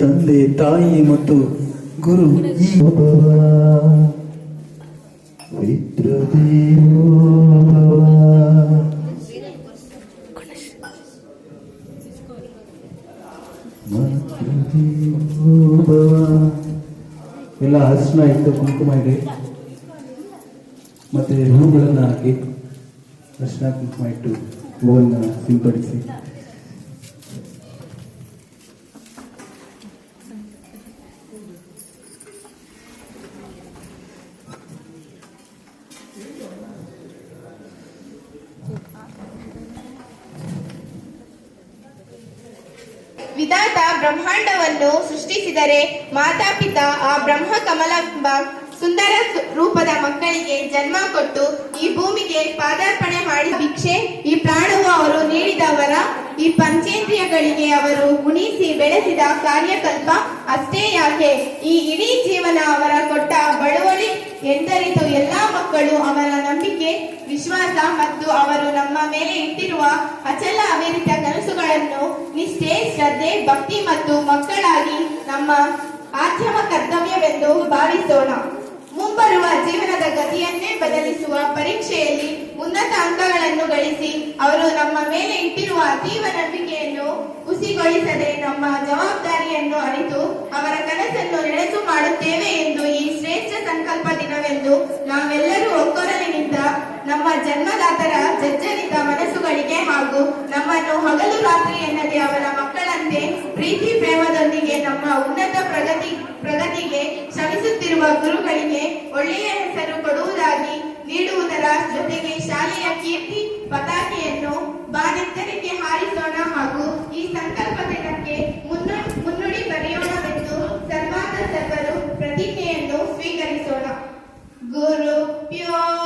ತಂದೆ, ತಾಯಿ ಮತ್ತು ಗುರು ಈ ಎಲ್ಲ ಹಸ್ನ ಇಟ್ಟು ಕುಂಕುಮ ಇಡಿ ಮತ್ತೆ ಹೂಗಳನ್ನು ಹಾಕಿ ಹಸ್ನ ಕುಂಕುಮ ಇಟ್ಟು ಹೂವನ್ನು ಸಿಂಪಡಿಸಿ. ವಿಧಾತ ಬ್ರಹ್ಮಾಂಡವನ್ನು ಸೃಷ್ಟಿಸಿದರೆ ಮಾತಾಪಿತ ಆ ಬ್ರಹ್ಮ ಕಮಲ ಸುಂದರ ರೂಪದ ಮಕ್ಕಳಿಗೆ ಜನ್ಮ ಕೊಟ್ಟು ಈ ಭೂಮಿಗೆ ಪಾದಾರ್ಪಣೆ ಮಾಡಿ ಭಿಕ್ಷೆ, ಈ ಪ್ರಾಣವು ಅವರು ನೀಡಿದವರ ಈ ಪಂಚೇಂದ್ರಿಯಗಳಿಗೆ ಅವರು ಉಣಿಸಿ ಬೆಳೆಸಿದ ಕಾರ್ಯಕಲ್ಪ ಅಷ್ಟೇ ಯಾಕೆ? ಈ ಇಡೀ ಜೀವನ ಅವರ ಕೊಟ್ಟ ಬಳುವಳಿ ಎಂದರಿತು ಎಲ್ಲಾ ಮಕ್ಕಳು ಅವರ ನಂಬಿಕೆ, ವಿಶ್ವಾಸ ಮತ್ತು ಅವರು ನಮ್ಮ ಮೇಲೆ ಇಟ್ಟಿರುವ ಅಚಲ ಅವಿರಿತ ಕನಸುಗಳನ್ನು ನಿಷ್ಠೆ ಶ್ರದ್ಧೆ ಭಕ್ತಿ ಮತ್ತು ಮಕ್ಕಳಾಗಿ ನಮ್ಮ ಆದ್ಯಮ ಕರ್ತವ್ಯವೆಂದು ಭಾವಿಸೋಣ. ಮುಂಬರುವ ಜೀವನದ ಗತಿಯನ್ನೇ ಬದಲಿಸುವ ಪರೀಕ್ಷೆಯಲ್ಲಿ ಉನ್ನತ ಅಂಕಗಳನ್ನು ಗಳಿಸಿ ಅವರು ನಮ್ಮ ಮೇಲೆ ಇಟ್ಟಿರುವ ಅತೀವ ನಂಬಿಕೆಯನ್ನು ಹುಸಿಗೊಳಿಸದೆ ನಮ್ಮ ಜವಾಬ್ದಾರಿಯನ್ನು ಅರಿತು ಅವರ ಕನಸನ್ನು ನೆನಸು ಮಾಡುತ್ತೇವೆ ಎಂದು ಈ ಶ್ರೇಷ್ಠ ಸಂಕಲ್ಪ ದಿನವೆಂದು ನಾವೆಲ್ಲರೂ ಒಕ್ಕೊರಲಿನಿಂದ ನಮ್ಮ ಜನ್ಮದಾತರ ಜಜ್ಜರಿತ ಮನಸ್ಸುಗಳಿಗೆ ಹಾಗೂ ನಮ್ಮನ್ನು ಹಗಲು ರಾತ್ರಿ ಎನ್ನದೆ ಅವರ ಮಕ್ಕಳಂತೆ ಪ್ರೀತಿ ಪ್ರೇಮದೊಂದಿಗೆ ನಮ್ಮ ಉನ್ನತ ಪ್ರಗತಿ, ಪ್ರಗತಿಗೆ ಶ್ರಮಿಸುತ್ತಿರುವ ಗುರುಗಳಿಗೆ ಒಳ್ಳೆಯ ಹೆಸರು ಕೊಡುವುದಾಗಿ ನೀಡುವುದರ ಜೊತೆಗೆ ಶಾಲೆಯ ಕೀರ್ತಿ, ಪತಾಕೆಯನ್ನು ಬಾನೆತ್ತರಕ್ಕೆ ಹಾರಿಸೋಣ ಹಾಗೂ ಈ ಸಂಕಲ್ಪ ದಿನಕ್ಕೆ ಮುನ್ನು, ಮುನ್ನುಡಿ ಬರೆಯೋಣವೆಂದು ಸರ್ವಾದ ಸರ್ವರು ಪ್ರತಿಜ್ಞೆಯನ್ನು ಸ್ವೀಕರಿಸೋಣ. ಗುರುಪ್ಯೋ ನಮಃ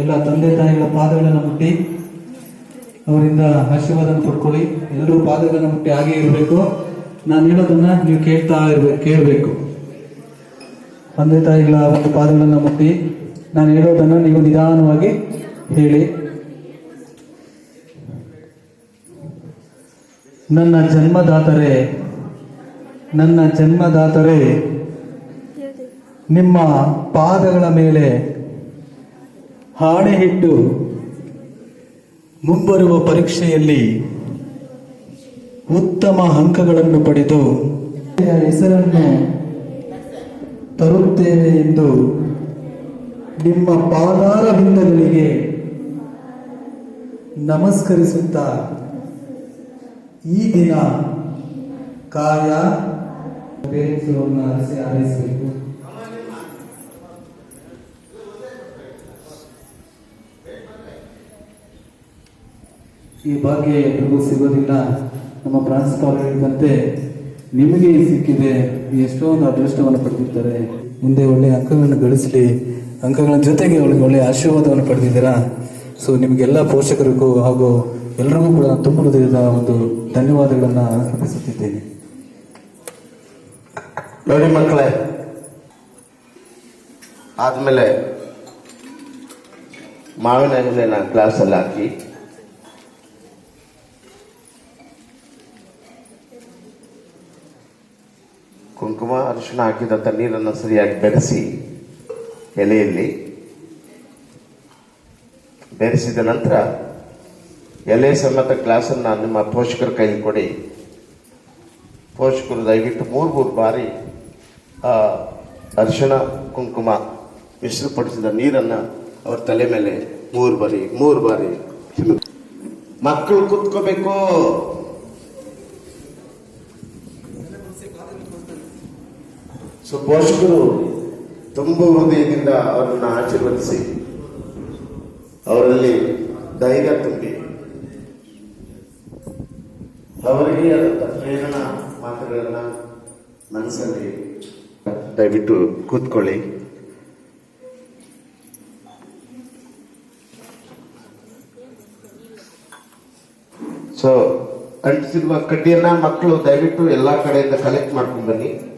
ಎಲ್ಲ ತಂದೆ ತಾಯಿಗಳ ಪಾದಗಳನ್ನು ಮುಟ್ಟಿ ಅವರಿಂದ ಆಶೀರ್ವಾದ ಪಡ್ಕೊಳ್ಳಿ. ಎಲ್ಲರೂ ಪಾದಗಳನ್ನು ಮುಟ್ಟಿ ಹಾಗೆ ಇರಬೇಕು. ನಾನು ಹೇಳೋದನ್ನ ನೀವು ಕೇಳ್ತಾ ಇರ್ಬೇಕು ಕೇಳಬೇಕು. ತಂದೆ ತಾಯಿಗಳ ಒಂದು ಪಾದಗಳನ್ನು ಮುಟ್ಟಿ ನಾನು ಹೇಳೋದನ್ನ ನೀವು ನಿಧಾನವಾಗಿ ಹೇಳಿ. ನನ್ನ ಜನ್ಮದಾತರೇ ನನ್ನ ಜನ್ಮದಾತರೇ, ನಿಮ್ಮ ಪಾದಗಳ ಮೇಲೆ ಹಾಣೆ ಹಿಟ್ಟು ಮುಂಬರುವ ಪರೀಕ್ಷೆಯಲ್ಲಿ ಉತ್ತಮ ಅಂಕಗಳನ್ನು ಪಡೆದು ಹೆಸರನ್ನು ತರುತ್ತೇವೆ ಎಂದು ನಿಮ್ಮ ಪಾದಾರ ಬಿಂದಗಳಿಗೆ ನಮಸ್ಕರಿಸುತ್ತಾ ಈ ದಿನ ಕಾಯ ಬೇರೆಸೋರನ್ನ ಅರಸಿ ಆರೈಸಬೇಕು. ಈ ಭಾಗ್ಯ ಎಲ್ರಿಗೂ ಸಿಗೋದಿಲ್ಲ. ನಮ್ಮ ಪ್ರಾಂಶುಪಾಲ ಹೇಳಿದಂತೆ ನಿಮಗೆ ಸಿಕ್ಕಿದೆ. ಎಷ್ಟೊಂದು ಅದೃಷ್ಟವನ್ನು ಪಡೆದಿರ್ತಾರೆ ಮುಂದೆ ಒಳ್ಳೆಯ ಅಂಕಗಳನ್ನು ಗಳಿಸಲಿ. ಅಂಕಗಳ ಜೊತೆಗೆ ಅವಳಿಗೆ ಒಳ್ಳೆಯ ಆಶೀರ್ವಾದವನ್ನು ಪಡೆದಿದ್ದೀರಾ? ಸೊ ನಿಮಗೆಲ್ಲ ಪೋಷಕರಿಗೂ ಹಾಗೂ ಎಲ್ಲರಿಗೂ ಕೂಡ ತುಂಬ ಹೃದಯದ ಒಂದು ಧನ್ಯವಾದಗಳನ್ನು ಅರ್ಪಿಸುತ್ತಿದ್ದೇನೆ. ನೋಡಿ ಮಕ್ಕಳೇ, ಆದಮೇಲೆ ಮಾವಿನ ನಾನು ಕ್ಲಾಸಲ್ಲಿ ಹಾಕಿ. ಕುಂಕುಮ ಅರಿಶಿಣ ಹಾಕಿದಂಥ ನೀರನ್ನು ಸರಿಯಾಗಿ ಬೆರೆಸಿ ಎಲೆಯಲ್ಲಿ ಬೆರೆಸಿದ ನಂತರ ಎಲೆ ಸಮೇತ ಗ್ಲಾಸನ್ನು ನಿಮ್ಮ ಪೋಷಕರ ಕೈಲಿ ಕೊಡಿ. ಪೋಷಕರು ದಯವಿಟ್ಟು ಮೂರು ಮೂರು ಬಾರಿ, ಆ, ಅರಿಶಿಣ, ಕುಂಕುಮ ಮಿಶ್ರಪಡಿಸಿದ ನೀರನ್ನು ಅವ್ರ ತಲೆ ಮೇಲೆ ಮೂರು ಬಾರಿ ಮೂರು ಬಾರಿ ಮಕ್ಕಳು ಕೂತ್ಕೋಬೇಕು. ಸೊ ಪೋಷಕರು ತುಂಬ ಹೃದಯದಿಂದ ಅವರನ್ನು ಆಶೀರ್ವದಿಸಿ. ಅವರಲ್ಲಿ ಧೈರ್ಯ ತುಂಬಿ. ಅವರಿಗೆ ಪ್ರೇರಣಾ ಮಾತುಗಳನ್ನ ಮನಸ್ಸಲ್ಲಿ ದಯವಿಟ್ಟು ಕೂತ್ಕೊಳ್ಳಿ. ಸೊ ಅಂಟಿಸಿರುವ ಕಡ್ಡಿಯನ್ನ ಮಕ್ಕಳು ದಯವಿಟ್ಟು ಎಲ್ಲಾ ಕಡೆಯಿಂದ ಕಲೆಕ್ಟ್ ಮಾಡ್ಕೊಂಡು ಬನ್ನಿ.